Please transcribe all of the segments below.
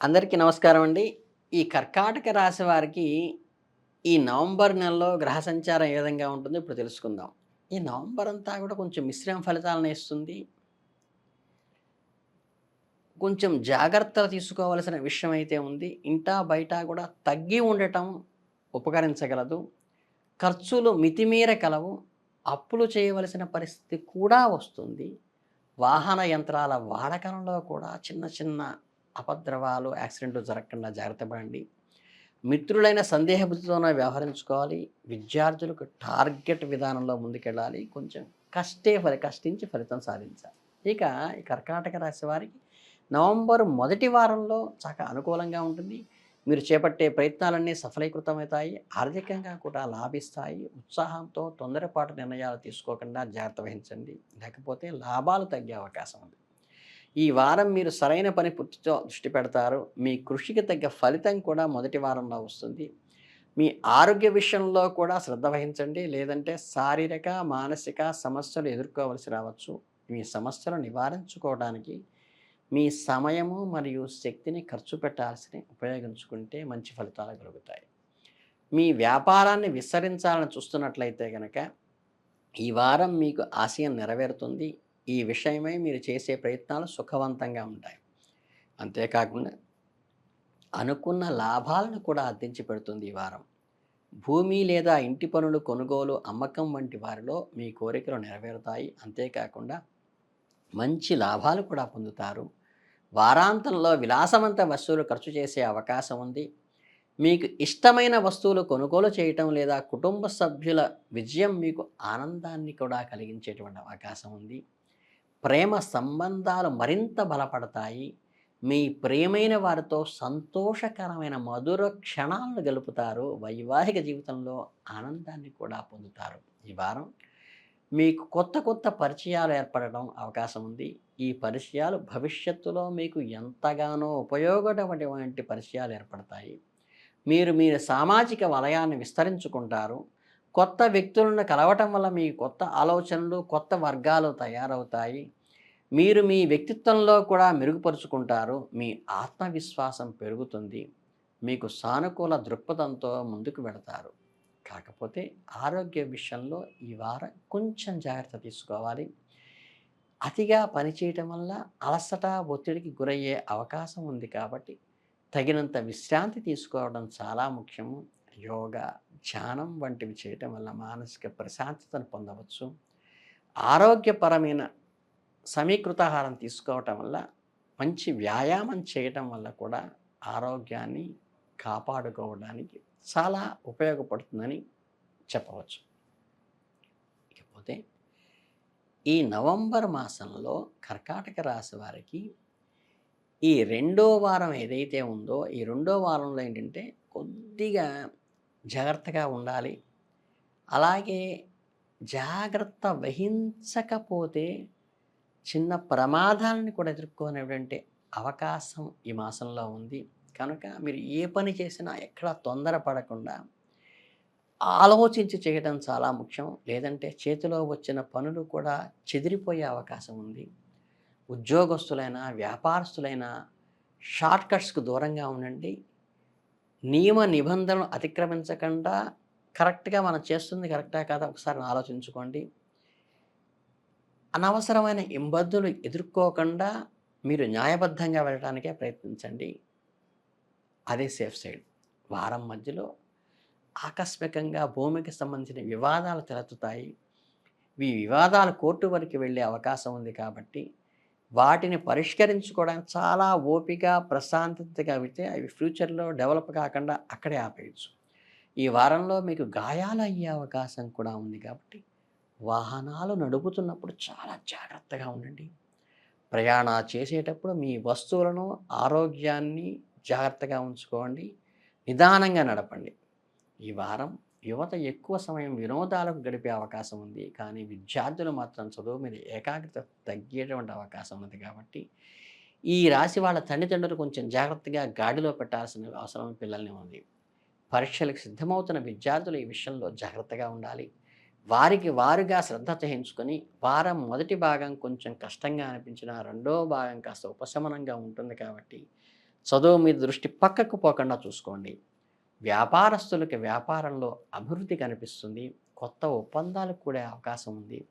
అందరికీ నమస్కారం అండి. ఈ కర్కాటక రాశి వారికి ఈ నవంబర్ నెలలో గ్రహ సంచారం ఏ విధంగా ఉంటుందో ఇప్పుడు తెలుసుకుందాం. ఈ నవంబర్ అంతా కూడా కొంచెం మిశ్రమ ఫలితాలను ఇస్తుంది. కొంచెం జాగ్రత్తలు తీసుకోవాల్సిన విషయం అయితే ఉంది. ఇంటా బయట కూడా తగ్గి ఉండటం ఉపకరించగలదు. ఖర్చులు మితిమీర కలవు. అప్పులు చేయవలసిన పరిస్థితి కూడా వస్తుంది. వాహన యంత్రాల వాడకంలో కూడా చిన్న చిన్న అపద్రవాలు యాక్సిడెంట్లు జరగకుండా జాగ్రత్త పడండి. మిత్రులైన సందేహబుద్ధితోనే వ్యవహరించుకోవాలి. విద్యార్థులకు టార్గెట్ విధానంలో ముందుకెళ్ళాలి. కొంచెం కష్టే ఫలి కష్టించి ఫలితం సాధించాలి. ఇక ఈ కర్కాటక రాశి వారికి నవంబర్ మొదటి వారంలో చాలా అనుకూలంగా ఉంటుంది. మీరు చేపట్టే ప్రయత్నాలన్నీ సఫలీకృతమవుతాయి. ఆర్థికంగా కూడా లాభిస్తాయి. ఉత్సాహంతో తొందరపాటు నిర్ణయాలు తీసుకోకుండా జాగ్రత్త వహించండి. లేకపోతే లాభాలు తగ్గే అవకాశం ఉంది. ఈ వారం మీరు సరైన పని పూర్తితో దృష్టి పెడతారు. మీ కృషికి తగ్గ ఫలితం కూడా మొదటి వారంలో వస్తుంది. మీ ఆరోగ్య విషయంలో కూడా శ్రద్ధ వహించండి. లేదంటే శారీరక మానసిక సమస్యలు ఎదుర్కోవలసి రావచ్చు. మీ సమస్యలు నివారించుకోవడానికి మీ సమయము మరియు శక్తిని ఖర్చు పెట్టాల్సిని ఉపయోగించుకుంటే మంచి ఫలితాలు కలుగుతాయి. మీ వ్యాపారాన్ని విస్తరించాలని చూస్తున్నట్లయితే కనుక ఈ వారం మీకు ఆశయం నెరవేరుతుంది. ఈ విషయమై మీరు చేసే ప్రయత్నాలు సుఖవంతంగా ఉంటాయి. అంతేకాకుండా అనుకున్న లాభాలను కూడా అర్థించి పెడుతుంది ఈ వారం. భూమి లేదా ఇంటి పనులు కొనుగోలు అమ్మకం వంటి వారిలో మీ కోరికలు నెరవేరుతాయి. అంతేకాకుండా మంచి లాభాలు కూడా పొందుతారు. వారాంతంలో విలాసవంత వస్తువులు ఖర్చు చేసే అవకాశం ఉంది. మీకు ఇష్టమైన వస్తువులు కొనుగోలు చేయటం లేదా కుటుంబ సభ్యుల విజయం మీకు ఆనందాన్ని కూడా కలిగించేటువంటి అవకాశం ఉంది. ప్రేమ సంబంధాలు మరింత బలపడతాయి. మీ ప్రియమైన వారితో సంతోషకరమైన మధుర క్షణాలను గలుపుతారు. వైవాహిక జీవితంలో ఆనందాన్ని కూడా పొందుతారు. ఈ వారం మీకు కొత్త కొత్త పరిచయాలు ఏర్పడడం అవకాశం ఉంది. ఈ పరిచయాలు భవిష్యత్తులో మీకు ఎంతగానో ఉపయోగపడేటువంటి పరిచయాలు ఏర్పడతాయి. మీరు మీరు సామాజిక వలయాన్ని విస్తరించుకుంటారు. కొత్త వ్యక్తులను కలవటం వల్ల మీ కొత్త ఆలోచనలు కొత్త వర్గాలు తయారవుతాయి. మీరు మీ వ్యక్తిత్వంలో కూడా మెరుగుపరుచుకుంటారు. మీ ఆత్మవిశ్వాసం పెరుగుతుంది. మీకు సానుకూల దృక్పథంతో ముందుకు వెళతారు. కాకపోతే ఆరోగ్య విషయంలో ఈ వారం కొంచెం జాగ్రత్త తీసుకోవాలి. అతిగా పనిచేయటం వల్ల అలసట ఒత్తిడికి గురయ్యే అవకాశం ఉంది కాబట్టి తగినంత విశ్రాంతి తీసుకోవడం చాలా ముఖ్యము. యోగా ధ్యానం వంటివి చేయటం వల్ల మానసిక ప్రశాంతతను పొందవచ్చు. ఆరోగ్యపరమైన సమీకృతాహారం తీసుకోవటం వల్ల మంచి వ్యాయామం చేయటం వల్ల కూడా ఆరోగ్యాన్ని కాపాడుకోవడానికి చాలా ఉపయోగపడుతుందని చెప్పవచ్చు. ఇకపోతే ఈ నవంబర్ మాసంలో కర్కాటక రాశి వారికి ఈ రెండో వారం ఏదైతే ఉందో ఈ రెండో వారంలో ఏంటంటే కొద్దిగా జాగ్రత్తగా ఉండాలి. అలాగే జాగ్రత్త వహించకపోతే చిన్న ప్రమాదాలను కూడా ఎదుర్కొనేటువంటి అవకాశం ఈ మాసంలో ఉంది. కనుక మీరు ఏ పని చేసినా ఎక్కడ తొందరపడకుండా ఆలోచించి చేయడం చాలా ముఖ్యం. లేదంటే చేతిలో వచ్చిన పనులు కూడా చెదిరిపోయే అవకాశం ఉంది. ఉద్యోగస్తులైనా వ్యాపారస్తులైనా షార్ట్ కట్స్కు దూరంగా ఉండండి. నియమ నిబంధనలు అతిక్రమించకుండా కరెక్ట్గా మనం చేస్తుంది కరెక్టా కాదా ఒకసారి ఆలోచించుకోండి. అనవసరమైన ఇబ్బందులు ఎదుర్కోకుండా మీరు న్యాయబద్ధంగా వెళ్ళడానికే ప్రయత్నించండి. అదే సేఫ్ సైడ్. వారం మధ్యలో ఆకస్మికంగా భూమికి సంబంధించిన వివాదాలు తలెత్తుతాయి. ఈ వివాదాలు కోర్టు వరకు వెళ్ళే అవకాశం ఉంది కాబట్టి వాటిని పరిష్కరించుకోవడానికి చాలా ఓపిక ప్రశాంతతగా అయితే అవి ఫ్యూచర్లో డెవలప్ కాకుండా అక్కడే ఆపేయచ్చు. ఈ వారంలో మీకు గాయాలు అయ్యే అవకాశం కూడా ఉంది కాబట్టి వాహనాలు నడుపుతున్నప్పుడు చాలా జాగ్రత్తగా ఉండండి. ప్రయాణ చేసేటప్పుడు మీ వస్తువులను ఆరోగ్యాన్ని జాగ్రత్తగా ఉంచుకోండి. నిదానంగా నడపండి. ఈ వారం యువత ఎక్కువ సమయం వినోదాలకు గడిపే అవకాశం ఉంది. కానీ విద్యార్థులు మాత్రం చదువు మీద ఏకాగ్రత తగ్గేటువంటి అవకాశం ఉంది కాబట్టి ఈ రాశి వాళ్ళ తల్లిదండ్రులు కొంచెం జాగ్రత్తగా గాడిలో పెట్టాల్సిన అవసరం పిల్లల్ని ఉంది. పరీక్షలకు సిద్ధమవుతున్న విద్యార్థులు ఈ విషయంలో జాగ్రత్తగా ఉండాలి. వారికి వారుగా శ్రద్ధ చేయించుకొని వారం మొదటి భాగం కొంచెం కష్టంగా అనిపించిన రెండో భాగం కాస్త ఉపశమనంగా ఉంటుంది కాబట్టి చదువు మీద దృష్టి పక్కకు పోకుండా చూసుకోండి. వ్యాపారస్తులకి వ్యాపారంలో అభివృద్ధి కనిపిస్తుంది. కొత్త ఒప్పందాలకు కూడా అవకాశం ఉంది.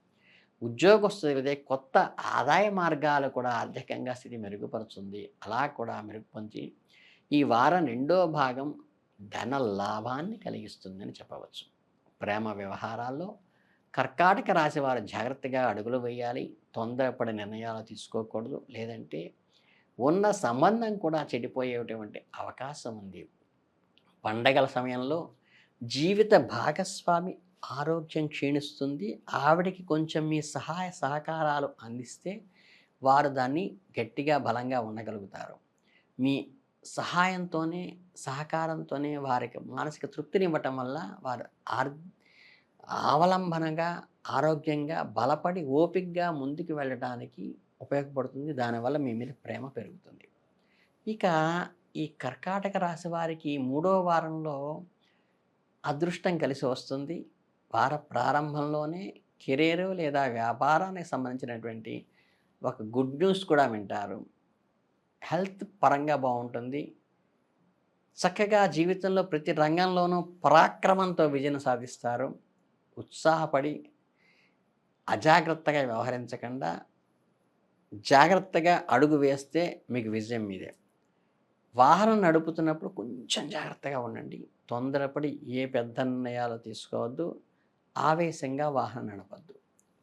ఉద్యోగస్తులైతే కొత్త ఆదాయ మార్గాలు కూడా ఆర్థికంగా స్థితి మెరుగుపరుస్తుంది అలా కూడా మెరుగుపరిచి ఈ వారం రెండో భాగం ధన లాభాన్ని కలిగిస్తుందని చెప్పవచ్చు. ప్రేమ వ్యవహారాల్లో కర్కాటక రాశి వారు జాగ్రత్తగా అడుగులు వేయాలి. తొందరపడి నిర్ణయాలు తీసుకోకూడదు. లేదంటే ఉన్న సంబంధం కూడా చెడిపోయేటువంటి అవకాశం ఉంది. పండగల సమయంలో జీవిత భాగస్వామి ఆరోగ్యం క్షీణిస్తుంది. ఆవిడికి కొంచెం మీ సహాయ సహకారాలు అందిస్తే వారు దాన్ని గట్టిగా బలంగా ఉండగలుగుతారు. మీ సహాయంతోనే సహకారంతోనే వారికి మానసిక తృప్తిని ఇవ్వటం వల్ల వారు ఆర్ అవలంబనగా ఆరోగ్యంగా బలపడి ఓపికగా ముందుకు వెళ్ళడానికి ఉపయోగపడుతుంది. దానివల్ల మీ మీద ప్రేమ పెరుగుతుంది. ఇక ఈ కర్కాటక రాశి వారికి మూడో వారంలో అదృష్టం కలిసి వస్తుంది. వార ప్రారంభంలోనే కెరీరు లేదా వ్యాపారానికి సంబంధించినటువంటి ఒక గుడ్ న్యూస్ కూడా వింటారు. హెల్త్ పరంగా బాగుంటుంది. చక్కగా జీవితంలో ప్రతి రంగంలోనూ పరాక్రమంతో విజయం సాధిస్తారు. ఉత్సాహపడి అజాగ్రత్తగా వ్యవహరించకుండా జాగ్రత్తగా అడుగు వేస్తే మీకు విజయం మీదే వాహనం నడుపుతున్నప్పుడు కొంచెం జాగ్రత్తగా ఉండండి. తొందరపడి ఏ పెద్ద నిర్ణయాలు తీసుకోవద్దు. ఆవేశంగా వాహనం నడపద్దు.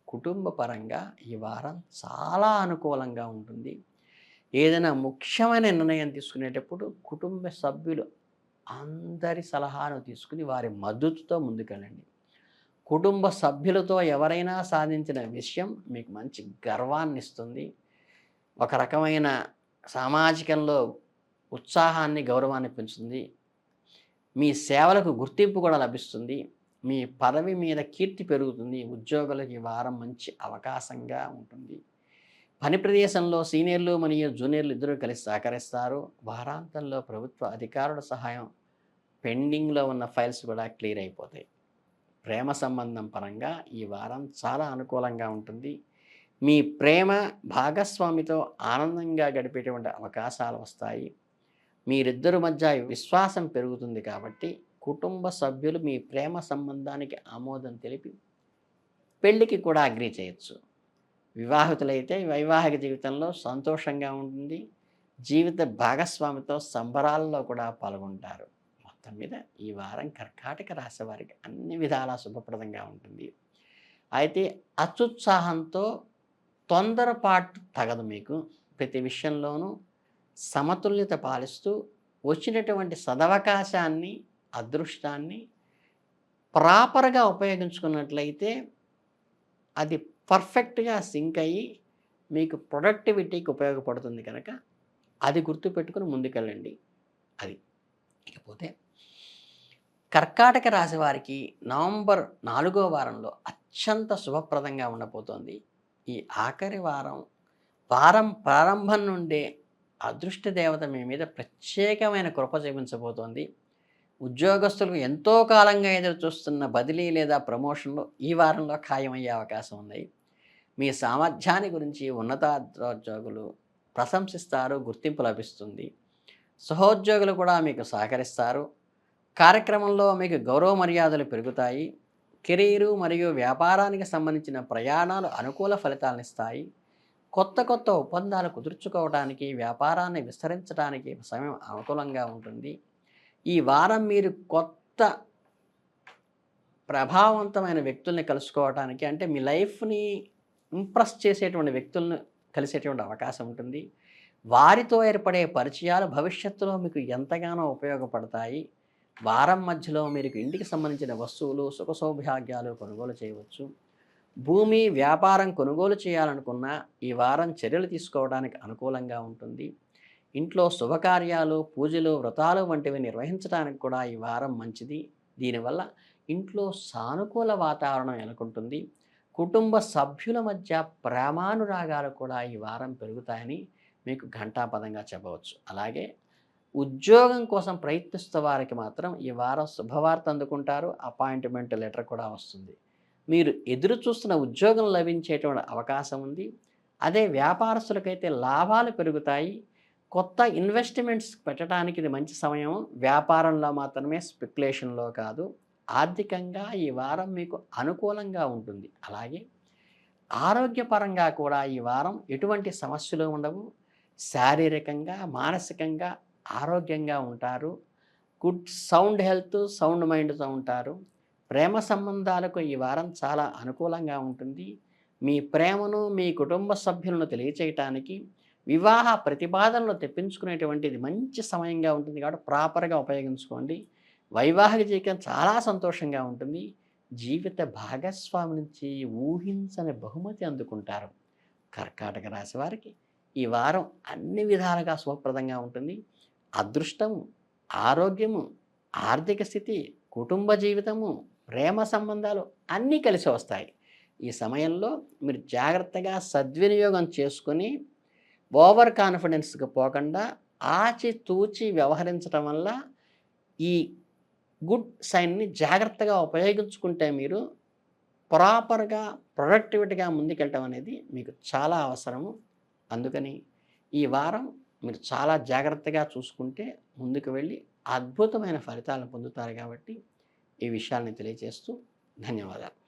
కుటుంబ పరంగా ఈ వారం చాలా అనుకూలంగా ఉంటుంది. ఏదైనా ముఖ్యమైన నిర్ణయం తీసుకునేటప్పుడు కుటుంబ సభ్యులు అందరి సలహాను తీసుకుని వారి మద్దతుతో ముందుకెళ్ళండి. కుటుంబ సభ్యులతో ఎవరైనా సాధించిన విషయం మీకు మంచి గర్వాన్ని ఇస్తుంది ఒక రకమైన సామాజికంలో ఉత్సాహాన్ని గౌరవాన్ని పెంచుతుంది. మీ సేవలకు గుర్తింపు కూడా లభిస్తుంది. మీ పదవి మీద కీర్తి పెరుగుతుంది. ఉద్యోగులకి వారం మంచి అవకాశంగా ఉంటుంది. పని ప్రదేశంలో సీనియర్లు మరియు జూనియర్లు ఇద్దరూ కలిసి సహకరిస్తారు. వారాంతంలో ప్రభుత్వ అధికారుల సహాయం పెండింగ్లో ఉన్న ఫైల్స్ కూడా క్లియర్ అయిపోతాయి. ప్రేమ సంబంధం పరంగా ఈ వారం చాలా అనుకూలంగా ఉంటుంది. మీ ప్రేమ భాగస్వామితో ఆనందంగా గడిపేటువంటి అవకాశాలు వస్తాయి. మీరిద్దరి మధ్య విశ్వాసం పెరుగుతుంది కాబట్టి కుటుంబ సభ్యులు మీ ప్రేమ సంబంధానికి ఆమోదం తెలిపి పెళ్ళికి కూడా అగ్రి చేయొచ్చు. వివాహితులైతే వైవాహిక జీవితంలో సంతోషంగా ఉంటుంది. జీవిత భాగస్వామితో సంబరాల్లో కూడా పాల్గొంటారు. మొత్తం మీద ఈ వారం కర్కాటక రాశి వారికి అన్ని విధాలా శుభప్రదంగా ఉంటుంది. అయితే అత్యుత్సాహంతో తొందరపాటు తగదు మీకు. ప్రతి విషయంలోనూ సమతుల్యత పాలిస్తూ వచ్చినటువంటి సదవకాశాన్ని అదృష్టాన్ని ప్రాపర్గా ఉపయోగించుకున్నట్లయితే అది పర్ఫెక్ట్గా సింక్ అయ్యి మీకు ప్రొడక్టివిటీకి ఉపయోగపడుతుంది కనుక అది గుర్తుపెట్టుకుని ముందుకెళ్ళండి అది. ఇకపోతే కర్కాటక రాశి వారికి నవంబర్ నాలుగో వారంలో అత్యంత శుభప్రదంగా ఉండబోతోంది. ఈ ఆఖరి వారం వారం ప్రారంభం నుండే అదృష్ట దేవత మీ మీద ప్రత్యేకమైన కృప చూపించబోతోంది. ఉద్యోగస్తులకు ఎంతో కాలంగా ఎదురు చూస్తున్న బదిలీ లేదా ప్రమోషన్లు ఈ వారంలో ఖాయమయ్యే అవకాశం ఉంది. మీ సామర్థ్యాన్ని గురించి ఉన్నతోద్యోగులు ప్రశంసిస్తారు గుర్తింపు లభిస్తుంది. సహోద్యోగులు కూడా మీకు సహకరిస్తారు. కార్యక్రమంలో మీకు గౌరవ మర్యాదలు పెరుగుతాయి. కెరీరు మరియు వ్యాపారానికి సంబంధించిన ప్రయాణాలు అనుకూల ఫలితాలనిస్తాయి కొత్త కొత్త ఒప్పందాలు కుదుర్చుకోవడానికి వ్యాపారాన్ని విస్తరించడానికి సమయం అనుకూలంగా ఉంటుంది. ఈ వారం మీరు కొత్త ప్రభావవంతమైన వ్యక్తుల్ని కలుసుకోవడానికి అంటే మీ లైఫ్ని ఇంప్రెస్ చేసేటువంటి వ్యక్తులను కలిసేటువంటి అవకాశం ఉంటుంది. వారితో ఏర్పడే పరిచయాలు భవిష్యత్తులో మీకు ఎంతగానో ఉపయోగపడతాయి. వారం మధ్యలో మీరు ఇంటికి సంబంధించిన వస్తువులు సుఖ సౌభాగ్యాలు కొనుగోలు చేయవచ్చు. భూమి వ్యాపారం కొనుగోలు చేయాలనుకున్న ఈ వారం చర్యలు తీసుకోవడానికి అనుకూలంగా ఉంటుంది. ఇంట్లో శుభకార్యాలు పూజలు వ్రతాలు వంటివి నిర్వహించడానికి కూడా ఈ వారం మంచిది. దీనివల్ల ఇంట్లో సానుకూల వాతావరణం నెలకొంటుంది. కుటుంబ సభ్యుల మధ్య ప్రేమానురాగాలు కూడా ఈ వారం పెరుగుతాయని మీకు ఘంటాపదంగా చెప్పవచ్చు. అలాగే ఉద్యోగం కోసం ప్రయత్నిస్తున్న వారికి మాత్రం ఈ వారం శుభవార్త అందుకుంటారు. అపాయింట్మెంట్ లెటర్ కూడా వస్తుంది. మీరు ఎదురు చూస్తున్న ఉద్యోగం లభించేటువంటి అవకాశం ఉంది. అదే వ్యాపారస్తులకైతే లాభాలు పెరుగుతాయి. కొత్త ఇన్వెస్ట్మెంట్స్ పెట్టడానికి ఇది మంచి సమయం. వ్యాపారంలో మాత్రమే స్పెక్యులేషన్లో కాదు. ఆర్థికంగా ఈ వారం మీకు అనుకూలంగా ఉంటుంది. అలాగే ఆరోగ్యపరంగా కూడా ఈ వారం ఎటువంటి సమస్యలు ఉండవు. శారీరకంగా మానసికంగా ఆరోగ్యంగా ఉంటారు. గుడ్ సౌండ్ హెల్త్ సౌండ్ మైండ్తో ఉంటారు. ప్రేమ సంబంధాలకు ఈ వారం చాలా అనుకూలంగా ఉంటుంది. మీ ప్రేమను మీ కుటుంబ సభ్యులను తెలియచేయటానికి వివాహ ప్రతిపాదనలు తెప్పించుకునేటువంటిది మంచి సమయంగా ఉంటుంది కాబట్టి ప్రాపర్గా ఉపయోగించుకోండి. వైవాహిక జీవితం చాలా సంతోషంగా ఉంటుంది. జీవిత భాగస్వామి నుంచి ఊహించని బహుమతి అందుకుంటారు. కర్కాటక రాశి వారికి ఈ వారం అన్ని విధాలుగా శుభప్రదంగా ఉంటుంది. అదృష్టము ఆరోగ్యము ఆర్థిక స్థితి కుటుంబ జీవితము ప్రేమ సంబంధాలు అన్నీ కలిసి వస్తాయి. ఈ సమయంలో మీరు జాగ్రత్తగా సద్వినియోగం చేసుకొని ఓవర్ కాన్ఫిడెన్స్కి పోకుండా ఆచితూచి వ్యవహరించడం వల్ల ఈ గుడ్ సైన్ని జాగ్రత్తగా ఉపయోగించుకుంటే మీరు ప్రాపర్గా ప్రొడక్టివిటీగా ముందుకెళ్ళటం అనేది మీకు చాలా అవసరము. అందుకని ఈ వారం మీరు చాలా జాగ్రత్తగా చూసుకుంటే ముందుకు వెళ్ళి అద్భుతమైన ఫలితాలను పొందుతారు కాబట్టి ఈ విషయాల్ని తెలియజేస్తూ ధన్యవాదాలు.